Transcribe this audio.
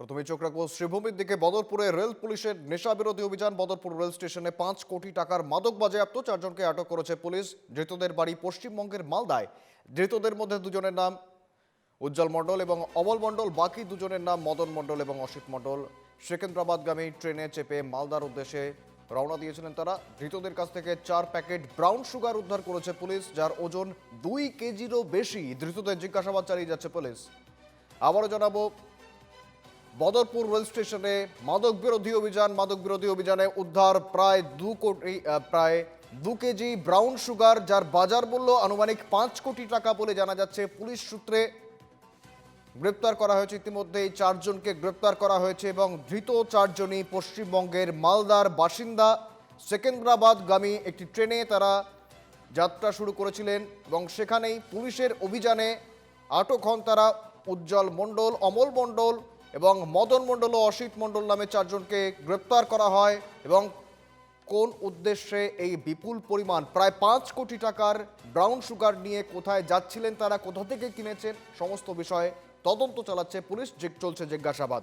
প্রথমে চোখ রাখব শ্রীভূমির দিকে। বদরপুরে রেল পুলিশের নেশা বিরোধী অভিযান। বদরপুর রেল স্টেশনে পাঁচ কোটি টাকার মাদক বাজেয়াপ্ত চারজনকে আটক করেছে পুলিশ। ধৃতদের বাড়ি পশ্চিমবঙ্গের মালদায়। ধৃতদের মধ্যে দুজনের নাম উজ্জ্বল মণ্ডল এবং অমল মণ্ডল, বাকি দুজনের নাম মদন মণ্ডল এবং অসিত মণ্ডল। সেকেন্দ্রাবাদগামী ট্রেনে চেপে মালদার উদ্দেশ্যে রওনা দিয়েছিলেন তারা। ধৃতদের কাছ থেকে চার প্যাকেট ব্রাউন সুগার উদ্ধার করেছে পুলিশ, যার ওজন দুই কেজিরও বেশি। ধৃতদের জিজ্ঞাসাবাদ চালিয়ে যাচ্ছে পুলিশ। আবারও জানাব বদরপুর রেল স্টেশনে মাদক বিরোধী অভিযান, মাদক বিরোধী অভিযানে উদ্ধার প্রায় দু কোটি প্রায় দু কেজি ব্রাউন সুগার, যার বাজার মূল্য আনুমানিক পাঁচ কোটি টাকা বলে জানা যাচ্ছে। পুলিশ সূত্রে গ্রেপ্তার করা হয়েছে। ইতিমধ্যে এই চারজনকে গ্রেপ্তার করা হয়েছে এবং ধৃত চারজনই পশ্চিমবঙ্গের মালদার বাসিন্দা সেকেন্দ্রাবাদগামী একটি ট্রেনে তারা যাত্রা শুরু করেছিলেন এবং সেখানেই পুলিশের অভিযানে আটক হন তারা উজ্জ্বল মণ্ডল, অমল মণ্ডল এবং মদন মণ্ডল ও অসিত মণ্ডল নামে চারজনকে গ্রেপ্তার করা হয় এবং কোন উদ্দেশ্যে এই বিপুল পরিমাণ, প্রায় পাঁচ কোটি টাকার ব্রাউন সুগার নিয়ে কোথায় যাচ্ছিলেন, তারা কোথা থেকে কিনেছেন, সমস্ত বিষয়ে তদন্ত চালাচ্ছে পুলিশ চলছে জিজ্ঞাসাবাদ।